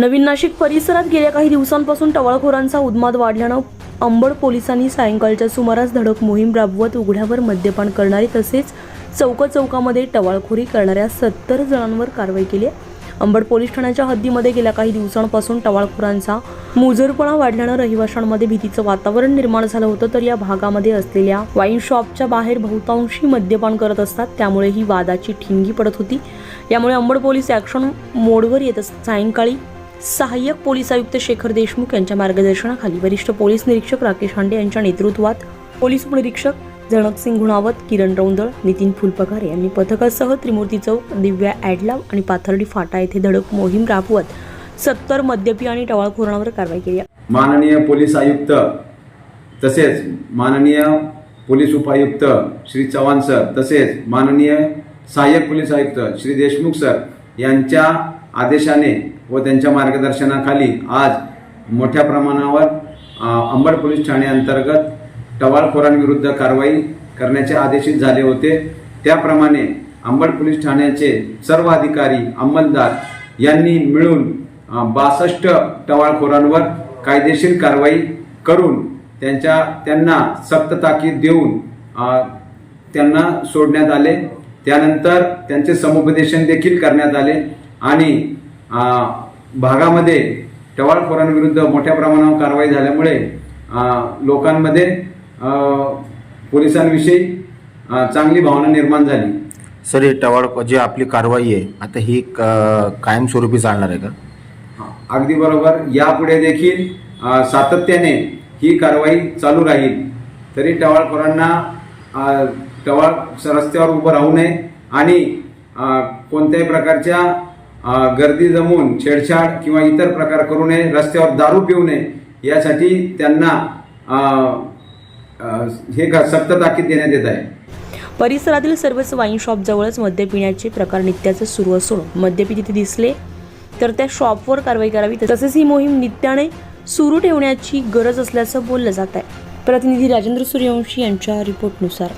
नवीन नाशिक परिसरात गेल्या काही दिवसांपासून टवाळखोरांचा उन्माद वाढल्यानं अंबड पोलिसांनी सायंकाळच्या सुमारास धडक मोहीम राबवत उघड्यावर मद्यपान करणारे तसेच चौका चौकामध्ये टवाळखोरी करणाऱ्या सत्तर जणांवर कारवाई केली आहे. अंबड पोलीस ठाण्याच्या हद्दीमध्ये गेल्या काही दिवसांपासून टवाळखोरांचा मुजरपणा वाढल्यानं रहिवाशांमध्ये भीतीचं वातावरण निर्माण झालं होतं. तर या भागामध्ये असलेल्या वाईन शॉपच्या बाहेर बहुतांशी मद्यपान करत असतात. त्यामुळे ही वादाची ठिंगी पडत होती. यामुळे अंबड पोलीस ॲक्शन मोडवर येत असत. सायंकाळी सहाय्यक पोलीस आयुक्त शेखर देशमुख यांच्या मार्गदर्शनाखाली वरिष्ठ पोलीस निरीक्षक राकेश हांडे यांच्या नेतृत्वात पोलीस उपनिरीक्षक जनकसिंग गुणावत किरण रौंदळ नितीन फुलपगारे यांनी पथकासह त्रिमूर्ती चौक दिव्या ॲडलाव आणि पाथर्डी फाटा येथे धडक मोहीम राबवत सत्तर मद्यपी आणि टवाळखोरांवर कारवाई केली. माननीय पोलीस आयुक्त तसेच माननीय पोलीस उपायुक्त श्री चव्हाण सर तसेच माननीय सहाय्यक पोलीस आयुक्त श्री देशमुख सर यांच्या आदेशाने व त्यांच्या मार्गदर्शनाखाली आज मोठ्या प्रमाणावर अंबड पोलीस ठाण्याअंतर्गत टवाळखोरांविरुद्ध कारवाई करण्याचे आदेशित झाले होते. त्याप्रमाणे अंबड पोलीस ठाण्याचे सर्व अधिकारी अंमलदार यांनी मिळून बासष्ट टवाळखोरांवर कायदेशीर कारवाई करून त्यांच्या त्यांना सक्त ताकीद देऊन त्यांना सोडण्यात आले. त्यानंतर त्यांचे समुपदेशन देखील करण्यात आले. आणि भागामध्ये टवाळखोरांविरुद्ध मोठ्या प्रमाणावर कारवाई झाल्यामुळे लोकांमध्ये पोलिसांविषयी चांगली भावना निर्माण झाली. सर हे टवाळ जी आपली कारवाई आहे आता ही कायमस्वरूपी चालणार आहे का? अगदी बरोबर. यापुढे देखील सातत्याने ही कारवाई चालू राहील. तरी टवाळखोरांना टवाळ रस्त्यावर उभं राहू नये आणि कोणत्याही प्रकारच्या गर्दी जमवून छेडछाड किंवा इतर प्रकार करू नये रस्त्यावर दारू पिऊ नये यासाठी त्यांना हे सक्त ताकीद देण्यात येत आहे. परिसरातील सर्वच वाईन शॉप जवळच मद्य पिण्याचे प्रकार नित्याचे सुरू असून मद्यपी तिथे दिसले तर त्या शॉपवर कारवाई करावी तसेच ही मोहीम नित्याने सुरू ठेवण्याची गरज असल्याचं बोललं जात आहे. प्रतिनिधी राजेंद्र सूर्यवंशी यांच्या रिपोर्टनुसार.